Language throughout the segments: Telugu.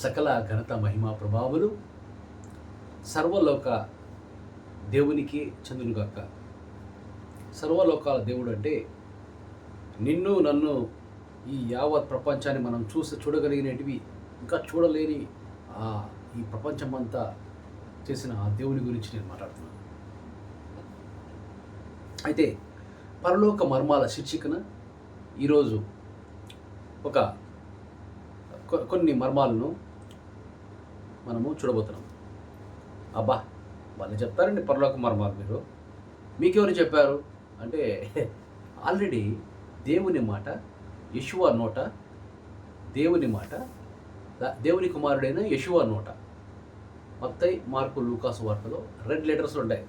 సకల ఘనత మహిమా ప్రభావులు సర్వలోక దేవునికి చెందునుగాక. సర్వలోకాల దేవుడు అంటే నిన్ను నన్ను ఈ యావత్ ప్రపంచాన్ని మనం చూసి చూడగలిగినటివి ఇంకా చూడలేని ఆ ఈ ప్రపంచమంతా చేసిన ఆ దేవుని గురించి నేను మాట్లాడుతున్నాను. అయితే పరలోక మర్మాల శీర్షికన ఈరోజు ఒక కొన్ని మర్మాలను మనము చూడబోతున్నాం. అబ్బా వాళ్ళు చెప్తారండి పరలోక మర్మాలు మీరు. మీకెవరు చెప్పారు? అంటే ఆల్రెడీ దేవుని మాట యశువ నోట దేవుని మాట దేవుని కుమారుడైన యశువ నోట. మత్తై మార్కు లూకాసు వార్తలో రెడ్ లెటర్స్ ఉంటాయి.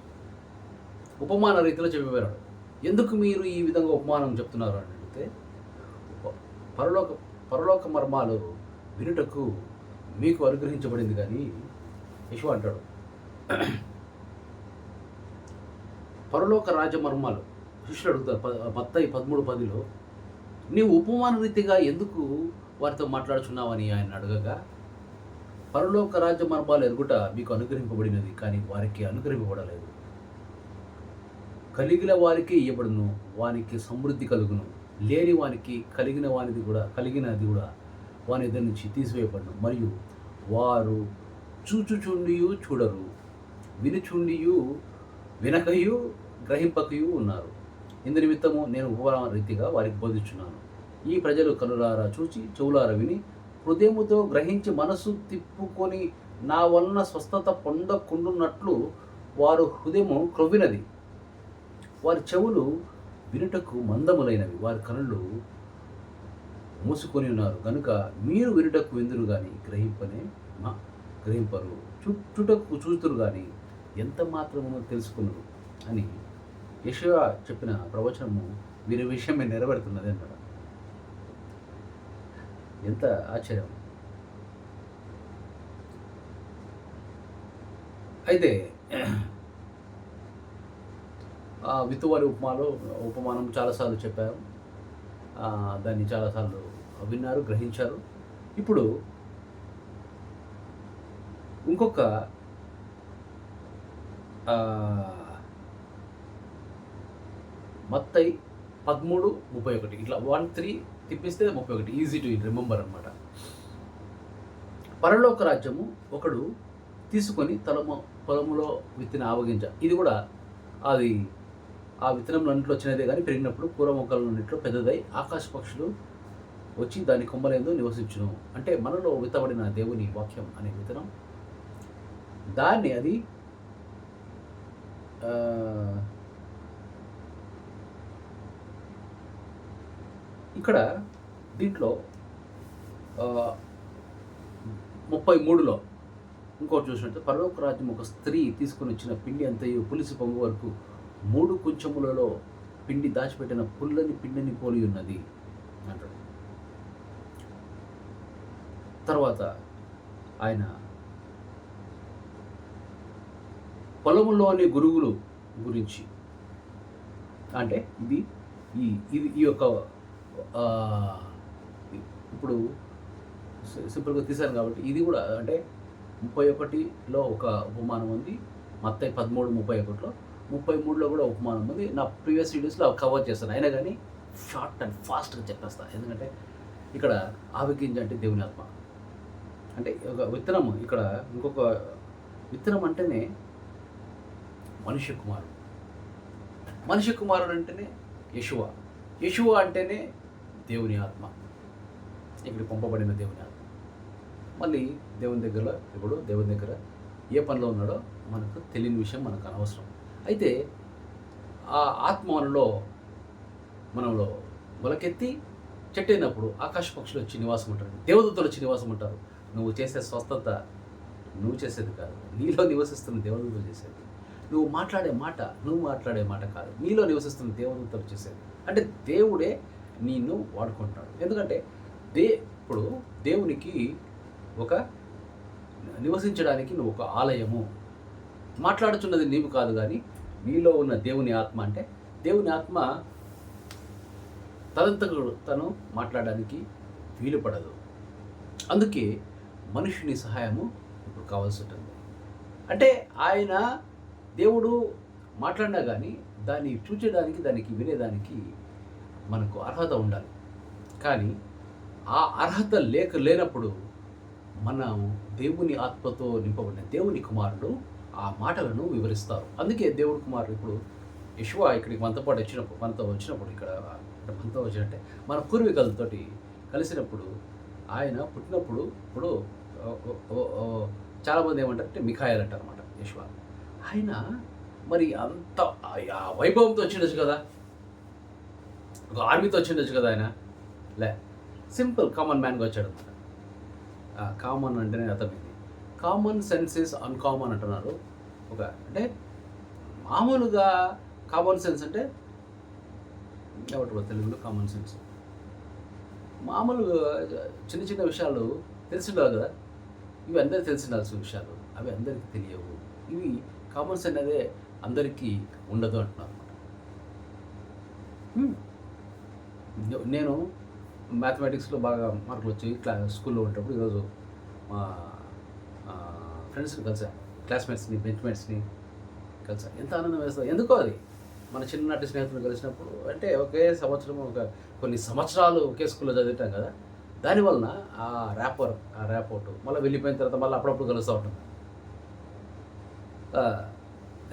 ఉపమాన రీతిలో చెప్పేవారు ఎందుకు మీరు ఈ విధంగా ఉపమానం చెప్తున్నారు అని అడిగితే పరలోక పరలోక మర్మాలు వినుటకు మీకు అనుగ్రహించబడింది కానీ యశు అంటాడు. పరలోక రాజమర్మాలు శిష్యులు అడుగుతారు ప- పదమూడు పదిలో నీవు ఉపమాన రీతిగా ఎందుకు వారితో మాట్లాడుచున్నావని ఆయన అడగగా పరలోక రాజ్య మర్మాలు ఎరుగుట మీకు అనుగ్రహింపబడినది కానీ వారికి అనుగ్రహింపబడలేదు. కలిగిన వారికి ఇవ్వబడును వానికి సమృద్ధి కలుగును. లేని వానికి కలిగిన వానిది కూడా కలిగినది కూడా వాని ఇద్దరి నుంచి తీసివేయబడను మరియు వారు చూచుచుండియు చూడరు వినుచుండియు వినకయు గ్రహింపకయు ఉన్నారు. ఇందు నిమిత్తము నేను ఉపవరణ రీతిగా వారికి బోధించున్నాను ఈ ప్రజలు కనులారా చూచి చెవులారా విని హృదయముతో గ్రహించి మనసు తిప్పుకొని నా వలన స్వస్థత పొందకుండున్నట్లు వారు హృదయము క్రొవ్వినది. వారి చెవులు వినుటకు మందములైనవి. వారి కనులు మూసుకొని ఉన్నారు. కనుక మీరు వినుటకు విందురు కానీ గ్రహింపనే మా గ్రహింపరు. చుట్టుటకు చూతురు కానీ ఎంత మాత్రమో తెలుసుకున్నారు అని యశోవా చెప్పిన ప్రవచనము వీరి విషయమే నెరవేరుతున్నది అన్నాడు. ఎంత ఆశ్చర్యం. అయితే ఆ విత్తువారి ఉపమాలో ఉపమానం చాలాసార్లు చెప్పారు దాన్ని చాలాసార్లు విన్నారు గ్రహించారు. ఇప్పుడు ఇంకొక మత్తై పదమూడు ముప్పై ఒకటి. ఇట్లా వన్ త్రీ తిప్పిస్తే ముప్పై ఒకటి. ఈజీ టు రిమెంబర్ అనమాట పరలోక రాజ్యము ఒకడు తీసుకొని తలము పొలములో విత్తిన ఆవగింజ ఇది కూడా అది ఆ విత్తనం అన్నింటిలో వచ్చినదే కానీ పెరిగినప్పుడు కూర మొక్కలన్నింటిలో పెద్దదై ఆకాశ పక్షులు వచ్చి దాని కొమ్మలేందు నివసించును. అంటే మనలో విత్తబడిన దేవుని వాక్యం అనే విత్తనం దాన్ని అది ఇక్కడ దీంట్లో ముప్పై మూడులో ఇంకోటి చూసినట్టు పరలోక రాజ్యం ఒక స్త్రీ తీసుకుని వచ్చిన పిండి అంతయు పులిసి పొంగు వరకు మూడు కుంచములలో పిండి దాచిపెట్టిన పుల్లని పిండిని పోలి ఉన్నది అంటాడు. తర్వాత ఆయన పొలములోని గురువులు గురించి అంటే ఇది ఈ ఇది ఈ యొక్క ఇప్పుడు సింపుల్గా తీశాను కాబట్టి ఇది కూడా అంటే ముప్పై ఒకటిలో ఒక ఉపమానం ఉంది మొత్తం పదమూడు ముప్పై ఒకటిలో. ముప్పై మూడులో కూడా ఉపమానం ఉంది. నా ప్రీవియస్ వీడియోస్లో కవర్ చేస్తాను అయినా కానీ షార్ట్ అండ్ ఫాస్ట్గా చెప్పేస్తాను ఎందుకంటే ఇక్కడ ఆవిగింజ అంటే దేవుని ఆత్మ. అంటే ఒక విత్తనం ఇక్కడ ఇంకొక విత్తనం అంటేనే మనుష్య కుమారుడు. మనుష్య కుమారుడు అంటేనే యశువ యశువ అంటేనే దేవుని ఆత్మ. ఇక్కడ పంపబడిన దేవుని ఆత్మ. మళ్ళీ దేవుని దగ్గర ఇప్పుడు దేవుని దగ్గర ఏ పనిలో ఉన్నాడో మనకు తెలియని విషయం మనకు అనవసరం. అయితే ఆ ఆత్మలో మనలో మొలకెత్తి చెట్టైనప్పుడు ఆకాశ పక్షులు వచ్చి నివాసం ఉంటారు దేవదూతలు వచ్చి నివాసం ఉంటారు నువ్వు చేసే స్వస్థత నువ్వు చేసేది కాదు. నీలో నివసిస్తున్న దేవదూతలు చేసేది. నువ్వు మాట్లాడే మాట నువ్వు మాట్లాడే మాట కాదు. నీలో నివసిస్తున్న దేవదూతలు చేసేది. అంటే దేవుడే నిన్ను వాడుకుంటాడు ఎందుకంటే దే ఇప్పుడు దేవునికి ఒక నివసించడానికి నువ్వు ఒక ఆలయము. మాట్లాడుచున్నది నీవు కాదు కానీ నీలో ఉన్న దేవుని ఆత్మ అంటే దేవుని ఆత్మ తనంతకు తను మాట్లాడడానికి వీలు పడదు అందుకే మనుషుని సహాయము ఇప్పుడు కావాల్సి ఉంటుంది. అంటే ఆయన దేవుడు మాట్లాడినా కానీ దాన్ని చూచేదానికి దానికి వినేదానికి మనకు అర్హత ఉండాలి. కానీ ఆ అర్హత లేక లేనప్పుడు మనం దేవుని ఆత్మతో నింపబడిన దేవుని కుమారుడు ఆ మాటలను వివరిస్తారు. అందుకే దేవుడి కుమారుడు ఇప్పుడు యశువ ఇక్కడికి మనతో పాటు వచ్చినప్పుడు మనతో వచ్చినప్పుడు ఇక్కడ ఇక్కడ మనతో వచ్చినట్టే మన పూర్వీకులతోటి కలిసినప్పుడు ఆయన పుట్టినప్పుడు ఇప్పుడు చాలామంది ఏమంటారంటే మిఖాయల్ అంటారు అనమాట యశ్వ. ఆయన మరి అంత వైభవంతో వచ్చిండొచ్చు కదా? ఒక ఆర్మీతో వచ్చిండొచ్చు కదా ఆయన? లే సింపుల్ కామన్ మ్యాన్గా వచ్చాడు అనమాట కామన్ అంటేనే అర్థమైంది కామన్ సెన్సెస్ అన్కామన్ అంటున్నారు. ఒక అంటే మామూలుగా కామన్ సెన్స్ అంటే ఎవరు తెలుగులో కామన్ సెన్స్? మామూలుగా చిన్న చిన్న విషయాలు తెలిసి ఉండాలి కదా? ఇవి అందరికీ తెలిసి ఉండాల్సిన విషయాలు. అవి అందరికీ తెలియవు. ఇవి కామన్ సెన్స్ అనేది అందరికీ ఉండదు అంటున్నారు అనమాట నేను మ్యాథమెటిక్స్లో బాగా మార్కులు వచ్చి క్లా స్కూల్లో ఉండేటప్పుడు ఈరోజు మా ఫ్రెండ్స్ని కలిసాను క్లాస్మేట్స్ని బెంచ్మేట్స్ని కలిసాను ఎంత ఆనందం వేస్తుంది ఎందుకో అది? మన చిన్ననాటి స్నేహితులు కలిసినప్పుడు అంటే ఒకే సంవత్సరం ఒక కొన్ని సంవత్సరాలు ఒకే స్కూల్లో చదివిటాం కదా దానివలన ఆ ర్యాపర్ ఆ ర్యాపోర్ట్ మళ్ళీ వెళ్ళిపోయిన తర్వాత మళ్ళీ అప్పుడప్పుడు కలుస్తూ ఉంటాం.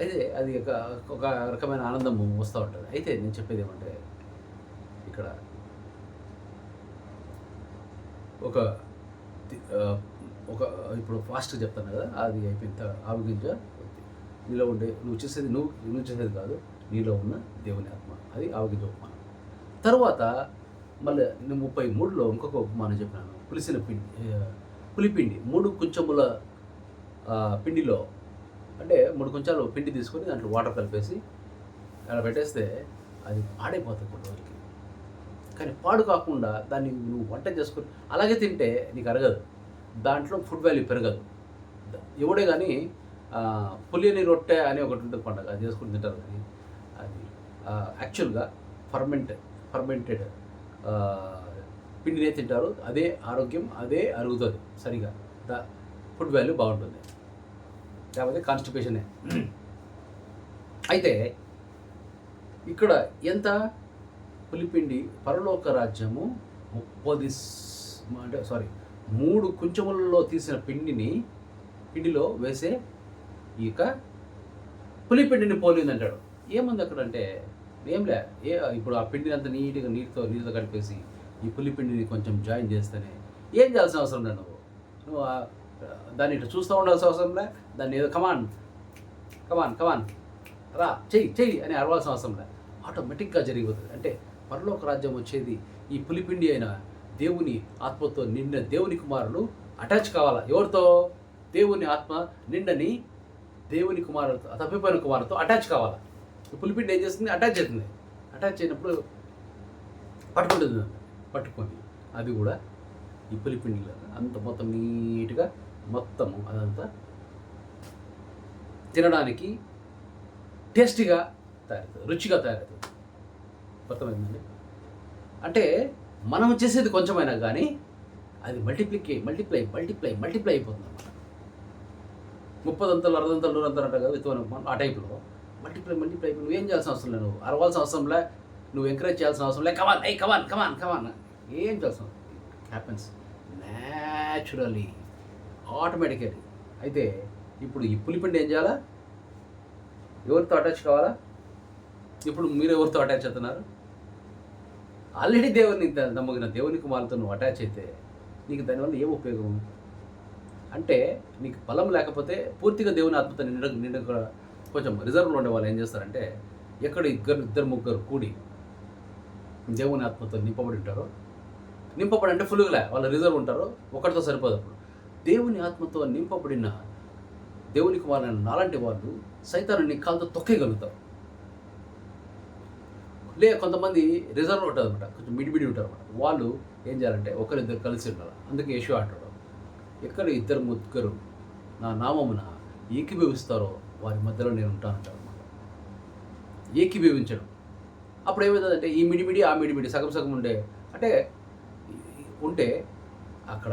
అయితే అది ఒక ఒక రకమైన ఆనందం వస్తూ ఉంటుంది. అయితే నేను చెప్పేది ఏమంటే ఇక్కడ ఒక ఒక ఇప్పుడు ఫాస్ట్గా చెప్తాను కదా అది అయిపోయిన తర్వాత ఆవిగింజ నీలో ఉండే నువ్వు చేసేది నువ్వు నువ్వు చేసేది కాదు. నీలో ఉన్న దేవుని ఆత్మ. అది ఆవగింజ ఉపమానం తర్వాత మళ్ళీ నేను ముప్పై మూడులో ఇంకొక ఉపమానం చెప్పినాను. పులిసిన పిండి పులిపిండి మూడు కొంచెముల పిండిలో అంటే మూడు కొంచెాలు పిండి తీసుకొని దాంట్లో వాటర్ కలిపేసి అలా పెట్టేస్తే అది పాడైపోతుంది కొన్ని రోజులకి. కానీ పాడు కాకుండా దాన్ని నువ్వు వంట చేసుకొని అలాగే తింటే నీకు అరగదు. దాంట్లో ఫుడ్ వాల్యూ పెరగదు. ఎవడే కానీ పులియని రొట్టె అని ఒకటి ఉంటుంది పండగ అది చేసుకుని తింటారు కానీ యాక్చువల్గా ఫర్మెంట్ ఫర్మెంటెడ్ పిండినే తింటారు. అదే ఆరోగ్యం అదే అరుగుతుంది సరిగా. ద ఫుడ్ వాల్యూ బాగుంటుంది. లేకపోతే కాన్స్టిపేషనే అయితే ఇక్కడ ఎంత పులిపిండి పరలోక రాజ్యము ముప్పది అంటే సారీ మూడు కుంచములలో తీసిన పిండిని పిండిలో వేసే ఈ యొక్క పులిపిండిని పోలింది అంటాడు ఏముంది అక్కడ అంటే ఏంలే ఏ ఇప్పుడు ఆ పిండిని అంత నీట్గా నీటితో నీటితో కలిపేసి ఈ పులిపిండిని కొంచెం జాయిన్ చేస్తేనే ఏం చేయాల్సిన అవసరం లేదు నువ్వు. నువ్వు దాన్ని ఇట్లా చూస్తూ ఉండాల్సిన అవసరం లే దాన్ని ఏదో కమాన్ కమాన్ కమాన్ రా చెయ్యి చెయ్యి అని అరవాల్సిన అవసరం లే. ఆటోమేటిక్గా జరిగిపోతుంది. అంటే పరలోక రాజ్యం వచ్చేది ఈ పులిపిండి అయిన దేవుని ఆత్మతో నిండిన దేవుని కుమారులు అటాచ్ కావాలా? ఎవరితో? దేవుని ఆత్మ నిండని దేవుని కుమారులతో తప్పిపోయిన కుమారులతో అటాచ్ కావాలా? పులిపిండి ఏం చేస్తుంది? అటాచ్ అవుతుంది. అటాచ్ అయినప్పుడు పట్టుకుంటుంది. పట్టుకొని అది కూడా ఈ పులిపిండిలో అంత మొత్తం నీట్గా మొత్తము అదంతా తినడానికి టేస్టీగా తయారవుతుంది. రుచిగా తయారవుతుంది. అర్థమైందండి? అంటే మనం చేసేది కొంచెమైనా కానీ అది మల్టిప్లికే మల్టిప్లై మల్టిప్లై మల్టిప్లై అయిపోతుంది అన్నమాట. ముప్పదంతలు అరదంతలు నూరంతలు అంటారు కదా విత్తనం ఆ టైప్లో. మల్టిప్లై మల్టిప్లై నువ్వు నువ్వేం చేయాల్సిన అవసరం లేదు. నువ్వు అరవాల్సిన అవసరం లే. నువ్వు ఎంకరేజ్ చేయాల్సిన అవసరం లే. Come on I come on come on come on ఏం చేయాల్సిన హ్యాపెన్స్ న్యాచురలీ ఆటోమేటికలీ అయితే ఇప్పుడు ఈ పులిపిండి ఏం చేయాలా? ఎవరితో అటాచ్ కావాలా? ఇప్పుడు మీరు ఎవరితో అటాచ్ అవుతున్నారు? ఆల్రెడీ దేవుని నమ్మగిన దేవుని కుమారులతో నువ్వు అటాచ్ అయితే నీకు దానివల్ల ఏం ఉపయోగం? అంటే నీకు బలం లేకపోతే పూర్తిగా దేవుని ఆత్మతో నిండ నిండ కొంచెం రిజర్వ్లో ఉండే వాళ్ళు ఏం చేస్తారంటే ఎక్కడ ఇద్దరు ఇద్దరు ముగ్గురు కూడి దేవుని ఆత్మతో నింపబడి ఉంటారో నింపబడి అంటే ఫుల్గా వాళ్ళు రిజర్వ్ ఉంటారో ఒకటితో సరిపోదు అప్పుడు. దేవుని ఆత్మతో నింపబడిన దేవుని కుమారులైన నాలాంటి వాళ్ళు సైతాన్ని కాలుతో తొక్కేయగలుగుతారు. లే కొంతమంది రిజర్వ్ ఉంటుంది అనమాట కొంచెం మిడిమిడి ఉంటారు అనమాట వాళ్ళు ఏం చేయాలంటే ఒకరిద్దరు కలిసి ఉండాలి. అందుకే యశు అంటాడు ఎక్కడ ఇద్దరు ముగ్గురు నా నామమున ఏకీభవిస్తారో వారి మధ్యలో నేను ఉంటాను అనమాట ఏకీభవించడం అప్పుడు ఏమవుతుందంటే ఈ మిడిమిడి ఆ మిడిమిడి సగం సగం ఉండే అంటే ఉంటే అక్కడ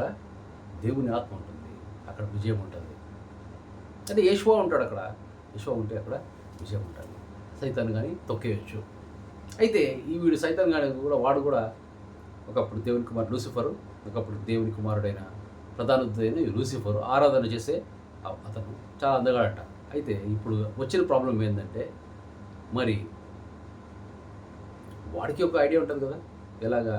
దేవుని ఆత్మ ఉంటుంది అక్కడ విజయం ఉంటుంది. అంటే యశ్వ ఉంటాడు అక్కడ. యశ్వ ఉంటే అక్కడ విజయం ఉంటుంది. సైతాన్ని కానీ తొక్కేయచ్చు. అయితే ఈ వీడు సైతాన్ కానీ కూడా వాడు కూడా ఒకప్పుడు దేవుని కుమారుడు లూసిఫరు ఒకప్పుడు దేవుని కుమారుడైన ప్రధాన అయిన లూసిఫరు ఆరాధన చేసే అతను చాలా అందగాడట. అయితే ఇప్పుడు వచ్చిన ప్రాబ్లం ఏంటంటే మరి వాడికి ఒక ఐడియా ఉంటుంది కదా ఎలాగా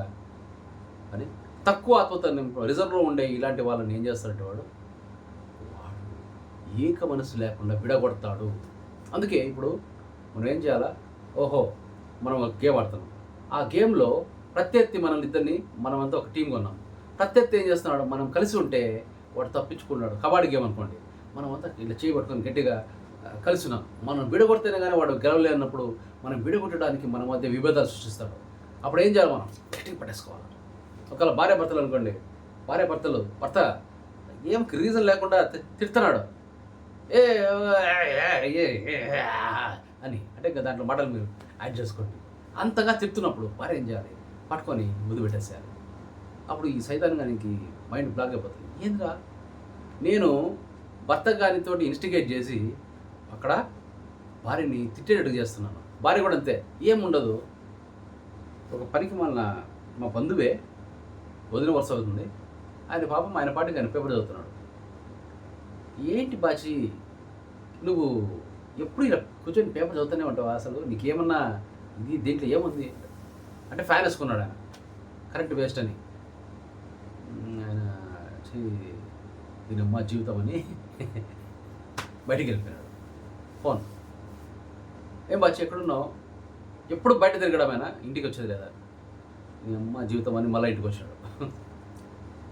అని. తక్కువ ఆత్మతత్వం రిజర్వ్లో ఉండే ఇలాంటి వాళ్ళని ఏం చేస్తాడంటే వాడు వాడు ఏక మనసు లేకుండా విడగొడతాడు. అందుకే ఇప్పుడు మనం ఏం చేయాలా? ఓహో మనం ఒక గేమ్ ఆడుతున్నాం. ఆ గేమ్లో ప్రత్యర్థి మనల్ని ఇద్దరిని మనమంతా ఒక టీం కొన్నాం. ప్రత్యర్థి ఏం చేస్తున్నాడు? మనం కలిసి ఉంటే వాడు తప్పించుకున్నాడు. కబడ్డీ గేమ్ అనుకోండి. మనం అంతా ఇట్లా చేయబట్టుకొని గట్టిగా కలిసినాం కలిసి ఉన్నాం మనం విడగొడితేనే కానీ వాడు గెలవలేనప్పుడు మనం విడగొట్టడానికి మన మధ్య విభేదాలు సృష్టిస్తాడు. అప్పుడు ఏం చేయాలి మనం? గట్టిగా పట్టేసుకోవాలి. ఒకవేళ భార్య భర్తలు అనుకోండి భార్య భర్తలు భర్త ఏం రీజన్ లేకుండా తిడుతున్నాడు. ఏ ఏ, అని. అంటే ఇంకా దాంట్లో మాటలు మీరు యాడ్ చేసుకోండి. అంతగా తిడుతున్నప్పుడు భార్య ఏం చేయాలి? పట్టుకొని ముద్దు పెట్టేసేయాలి. అప్పుడు ఈ సైతాన్ మైండ్ బ్లాక్ అయిపోతుంది. ఏంద్రా? నేను భర్త గారితో ఇన్స్టిగేట్ చేసి అక్కడ భార్యని తిట్టేటట్టు చేస్తున్నాను. భార్య కూడా అంతే. ఏముండదు. ఒక పనికి మన మా బంధువే వదిన వరుస అవుతుంది. ఆయన పాపం ఆయన పాటికి ఆయన పేపర్ చదువుతున్నాడు. ఏంటి బాచి? నువ్వు ఎప్పుడు ఇలా కూర్చొని పేపర్ చదువుతూనే ఉంటావు అసలు? నీకేమన్నా ఇది దీంట్లో ఏముంది? అంటే ఫ్యాన్ వేసుకున్నాడు ఆయన. కరెంట్ వేస్ట్ అని. ఆయన దీని అమ్మ జీవితం అని బయటికి వెళ్ళిపోయాడు ఫోన్. ఏం బాచి ఎక్కడున్నావు? ఎప్పుడు బయట తిరగడమేనా? ఇంటికి వచ్చేది లేదా? నీ అమ్మ జీవితం అని మళ్ళీ ఇంటికి వచ్చాడు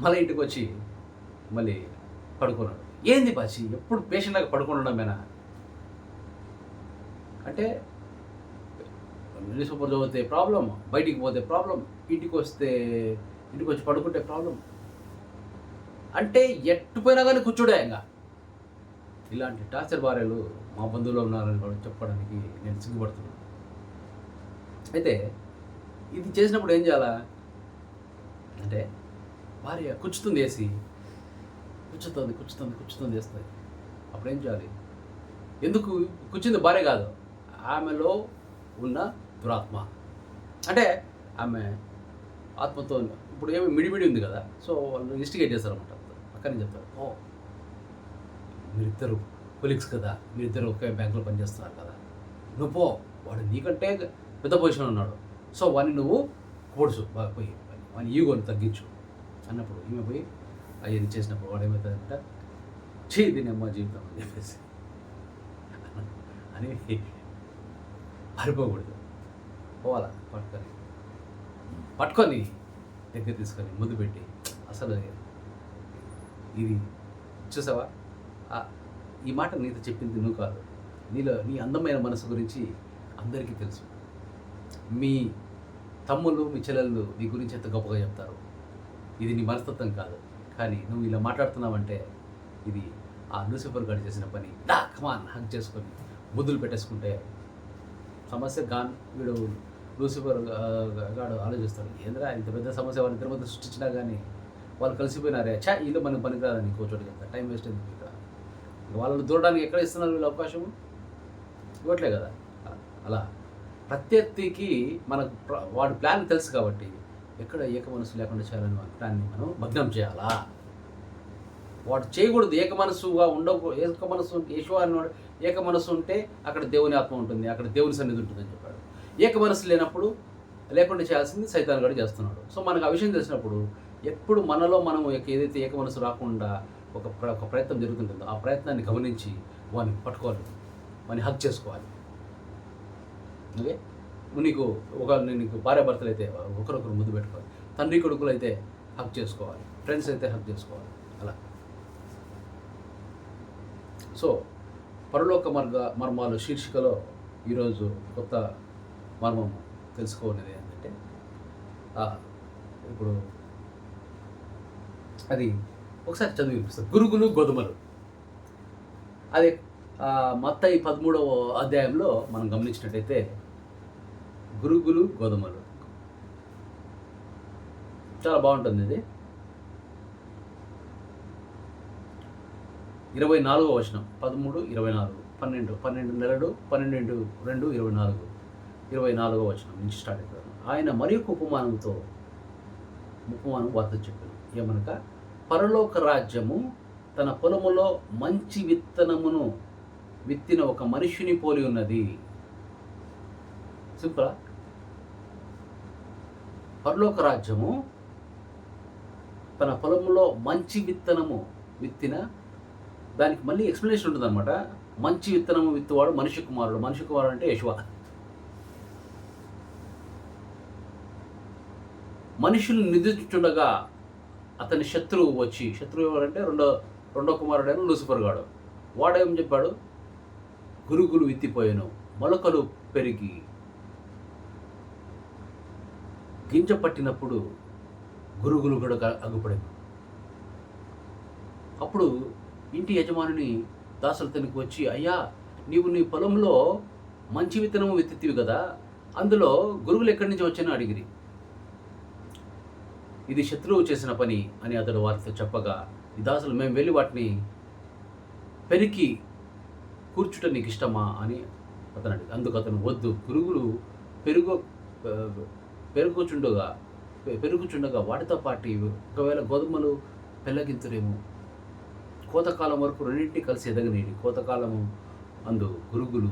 మళ్ళీ ఇంటికి వచ్చి మళ్ళీ పడుకున్నాడు. ఏంది బాచి ఎప్పుడు పేషెంట్గా పడుకుండడమేనా? అంటే న్యూస్ పేపర్ చదివితే ప్రాబ్లం బయటికి పోతే ప్రాబ్లం ఇంటికి వస్తే ఇంటికి వచ్చి పడుకుంటే ప్రాబ్లం అంటే ఎట్టుపోయినా కానీ కూర్చోడే ఇంకా. ఇలాంటి టార్చర్ భార్యలు మా బంధువులు ఉన్నారని కూడా చెప్పడానికి నేను సిగ్గుపడుతున్నాను. అయితే ఇది చేసినప్పుడు ఏం చేయాలా? అంటే భార్య కూర్చుతుంది వేసి కూర్చుతుంది కూర్చుతుంది కూర్చుతుంది వేస్తుంది అప్పుడు ఏం చేయాలి? ఎందుకు? కూర్చుంది భార్య కాదు. ఆమెలో ఉన్న దురాత్మ. అంటే ఆమె ఆత్మతో ఇప్పుడు ఏమి మిడిమిడి ఉంది కదా సో వాళ్ళు ఇన్వెస్టిగేట్ చేస్తారన్నమాట. అక్కడ చెప్తారు. ఓ మీరిద్దరు కొలీగ్స్ కదా మీరిద్దరు ఒకే బ్యాంకులో పనిచేస్తున్నారు కదా. నువ్వు పో వాడు నీకంటే పెద్ద పొజిషన్లో ఉన్నాడు. సో వాడిని నువ్వు కూడుచు బాగా పోయి వాని ఈగోని తగ్గించు అన్నప్పుడు ఈమె పోయి అయ్యేది చేసినప్పుడు వాడు ఏమవుతుందంట చీ దీని అమ్మ జీవితం అని చెప్పేసి. అని పారిపోకూడదు. పోవాలా? పట్టుకొని. పట్టుకొని దగ్గర తీసుకొని ముందు పెట్టి అసలు ఇది. చూసావా? ఈ మాట నీతో చెప్పింది నువ్వు కాదు. నీలో నీ అందమైన మనసు గురించి అందరికీ తెలుసు. మీ తమ్ముళ్ళు మీ చెల్లెళ్ళు నీ గురించి ఎంత గొప్పగా చెప్తారు? ఇది నీ మనస్తత్వం కాదు. కానీ నువ్వు ఇలా మాట్లాడుతున్నావంటే ఇది ఆ లూసిఫర్ గారు చేసిన పని. దా కమాన్ హక్ చేసుకొని ముద్దులు పెట్టేసుకుంటే సమస్య గాన్ వీడు లూసిఫర్ గాడు ఆలోచిస్తాడు. ఏంద్రా ఇంత పెద్ద సమస్య వాళ్ళ ఇద్దరి మధ్య సృష్టించినా కానీ వాళ్ళు కలిసిపోయినారే. చా ఇల్లు మనకు పనికిరాదని ఇంకో చోట కదా టైం వేస్ట్ అయింది ఇక్కడ వాళ్ళని దూరడానికి ఎక్కడ ఇస్తున్నారు వీళ్ళు అవకాశము ఇవ్వట్లే కదా. అలా. ప్రత్యర్థికి మనకు వాడి ప్లాన్ తెలుసు కాబట్టి ఎక్కడ ఏక మనసు లేకుండా చేయాలని మన ప్లాన్ని మనం భగ్నం చేయాలా? వాడు చేయకూడదు. ఏక మనసుగా ఉండకూ ఏక మనసు యశో అన్నవాడు ఏక మనసు ఉంటే అక్కడ దేవుని ఆత్మ ఉంటుంది అక్కడ దేవుని సన్నిధి ఉంటుందని చెప్పాడు. ఏక మనసు లేనప్పుడు లేకుండా చేయాల్సింది సైతాన్ గడు చేస్తున్నాడు. సో మనకు ఆ విషయం తెలిసినప్పుడు ఎప్పుడు మనలో మనం ఏదైతే ఏక మనసు రాకుండా ఒక ఒక ప్రయత్నం జరుగుతుంటుందో ఆ ప్రయత్నాన్ని గమనించి వాడిని పట్టుకోవాలి. వాడిని హక్ చేసుకోవాలి. ఓకే? నీకు ఒక నీకు భార్య భర్తలు అయితే ఒకరొకరు ముందు పెట్టుకోవాలి. తండ్రి కొడుకులు అయితే హక్ చేసుకోవాలి. ఫ్రెండ్స్ అయితే హక్ చేసుకోవాలి. అలా. సో పరలోక మార్గ మర్మాలు శీర్షికలో ఈరోజు కొత్త మర్మం తెలుసుకోనేది ఏంటంటే ఇప్పుడు అది ఒకసారి చదివి గురుగులు గోధుమలు. అది మత్తయి పదమూడవ అధ్యాయంలో మనం గమనించినట్టయితే గురుగులు గోధుమలు. చాలా బాగుంటుంది ఇది. ఇరవై నాలుగో వచనం. పదమూడు ఇరవై నాలుగు. పన్నెండు పన్నెండు నెలలు పన్నెండు రెండు ఇరవై నాలుగు. ఇరవై నాలుగో వచనం నుంచి స్టార్ట్ అవుతాను ఆయన మరి ఒక ఉపమానంతో ఉపమానం వార్త చెప్పాను ఏమనగా పరలోక రాజ్యము తన పొలములో మంచి విత్తనమును విత్తిన ఒక మనుషుని పోలి ఉన్నది. సింపుల్ పరలోక రాజ్యము తన పొలములో మంచి విత్తనము విత్తిన దానికి మళ్ళీ ఎక్స్ప్లెనేషన్ ఉంటుందన్నమాట. మంచి విత్తనము విత్తువాడు మనిషి కుమారుడు. మనిషి కుమారుడు అంటే యశువ మనుషులు నిద్రించుండగా అతని శత్రువు వచ్చి శత్రువు ఎవరంటే రెండో రెండో కుమారుడైన లూసిఫర్ గాడు. వాడేం చెప్పాడు? గురుగులు విత్తిపోయాను మొలకలు పెరిగి. గింజ పట్టినప్పుడు గురుగులు కూడా అగ్గుపడింది అప్పుడు ఇంటి యజమానిని దాసులు వచ్చి అయ్యా నీవు నీ పొలంలో మంచి విత్తనము విత్తితివి కదా అందులో గురుగులు ఎక్కడి నుంచి వచ్చానో అడిగిరి. ఇది శత్రువు చేసిన పని అని అతడు వారితో చెప్పగా ఈ దాసులు మేము వెళ్ళి వాటిని పెరికి కూర్చుట నీకు ఇష్టమా? అని అతను అందుకు అతను వద్దు గురుగులు పెరుగు పెరుగుచుండగా పెరుగుచుండగా వాటితో పాటు ఒకవేళ గోధుమలు పెళ్ళగింతురేమో కోతకాలం వరకు రెండింటినీ కలిసి ఎదగనీడి కోతకాలము అందు గురుగులు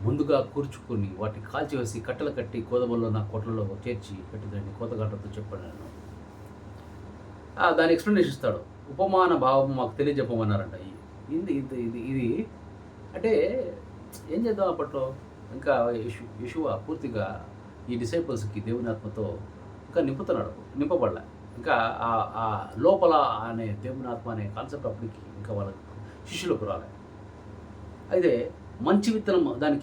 ముందుగా కూర్చుకొని వాటిని కాల్చివేసి కట్టెలు కట్టి గోధుమల్లో నా కొట్లలో చేర్చి పెట్టిందండి కోతగాటతో చెప్పాను దాని ఎక్స్ప్లెనేషన్ ఇస్తాడు. ఉపమాన భావం మాకు తెలియజెప్పమన్నారంట ఇది ఇది ఇది ఇది అంటే ఏం చేద్దాం అప్పట్లో? ఇంకా యశు యశువ పూర్తిగా ఈ డిసైపుల్స్కి దేవుని ఆత్మతో ఇంకా నింపుతున్నాడు నింపబడలే. ఇంకా ఆ- ఆ లోపల అనే దేవుని ఆత్మ అనే కాన్సెప్ట్ అప్పటికి ఇంకా వాళ్ళ శిష్యులకు రాలే. అయితే మంచి విత్తనం దానికి